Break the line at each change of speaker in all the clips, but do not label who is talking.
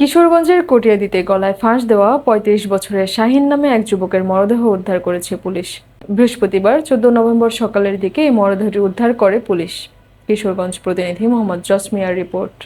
কিশোরগঞ্জের কটিয়াদিতে গলায় ফাঁস দেওয়া পঁয়ত্রিশ বছরের শাহিন নামে এক যুবকের মরদেহ উদ্ধার করেছে পুলিশ। বৃহস্পতিবার চোদ্দ নভেম্বর সকালের দিকে এই মরদেহটি উদ্ধার করে পুলিশ। কিশোরগঞ্জ প্রতিনিধি মোহাম্মদ জসমিয়ার রিপোর্ট।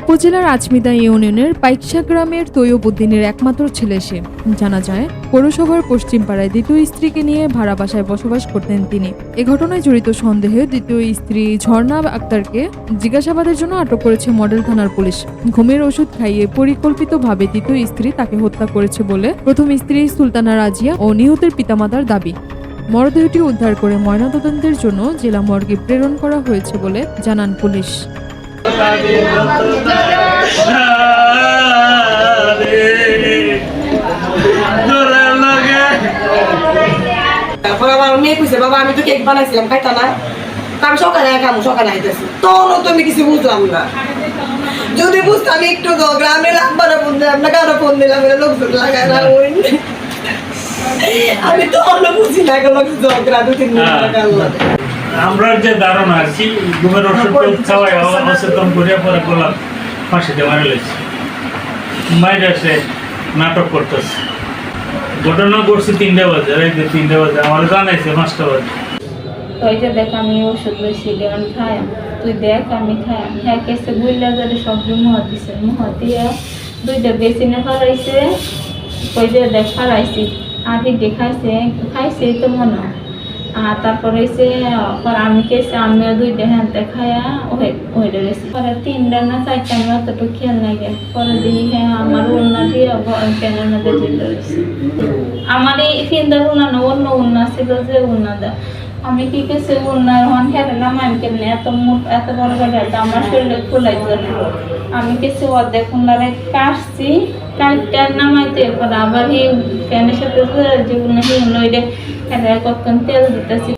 উপজেলার আচমিদা ইউনিয়নের পাইকশা গ্রামের তৈয়বুদ্দিনের একমাত্র ছেলে সে। জানা যায়, পৌরসভার পশ্চিম পাড়ায় দ্বিতীয় স্ত্রীকে নিয়ে ভাড়া বাসায় বসবাস করতেন তিনি। এ ঘটনায় জড়িত সন্দেহে দ্বিতীয় স্ত্রী ঝর্ণা আক্তারকে জিজ্ঞাসাবাদের জন্য আটক করেছে মডেল থানার পুলিশ। ঘুমের ওষুধ খাইয়ে পরিকল্পিতভাবে দ্বিতীয় স্ত্রী তাকে হত্যা করেছে বলে প্রথম স্ত্রী সুলতানা রাজিয়া ও নিহতের পিতামাতার দাবি। মরদেহটি উদ্ধার করে ময়নাতদন্তের জন্য জেলা মর্গে প্রেরণ করা হয়েছে বলে জানান পুলিশ।
তারপর আমার মেয়ে কইছে বাবা আমি তো কেক বানাইছিলাম খাইতা না। আমি সকালে খামু সকালে আইতেছি। তখনও তো আমি কিছু বুঝলাম না। যদি বুঝতাম একটু গ্রামে লাম্বারে ফোন দিলাম না কারও ফোন দিলাম লোকজন লাগায় না ওই আমি তো অন্য বুঝি না কোনো ঝগড়া দু তিন দিন লাগালাম
আমরা যে ধারণা আর কি ঘুমের ওষুধ খাওয়াই অচেতন করিয়া পরে গোলাপ ফাঁসিতে মারা লেছে মায়ের সে নাটক করতেছে। ঘটনা করছে তিনটে বাজে রাইতে তিনটে বাজে, আমার জানাইছে পাঁচটা বাজে।
তো এই যে দেখ, আমি ওষুধ লইছি, দেওয়ান খায়, তুই দেখ, আমি খাই হ্যাঁ কেসে বুঝলা যারে সবজি মুহ দিছে মুহ দিয়ে দুইটা বেসিনে ফেলাইছে ওই যে দেখ, ফেলাইছি। আধি দেখাইছে খাইছে তো মনে হয়। আর তারপরে এসে আমি কেসে আমিও দুইটা হ্যাঁ দেখায়া ওই গেছি পরে তিনটা না চারটা আমি অতটুকু খেয়াল নাই গে। পরে দিই হ্যাঁ আমার উন্না দিয়ে প্যানের মধ্যে আমার এই তিনটা উন্না অন্য উন্না ছিল যে উন্না আমি কি কেছে উন্নার হন খেলে নামাই নে এত এত বড় করে আমার শরীরে ফুলাই ধরে আমি কিছু অর্ধেক উন্নারে কাটছি কাটটা নামাইতে এরপর আবার এই প্যানের সাথে উন্না হিম লইলে কতক্ষণ তেল দিতেছি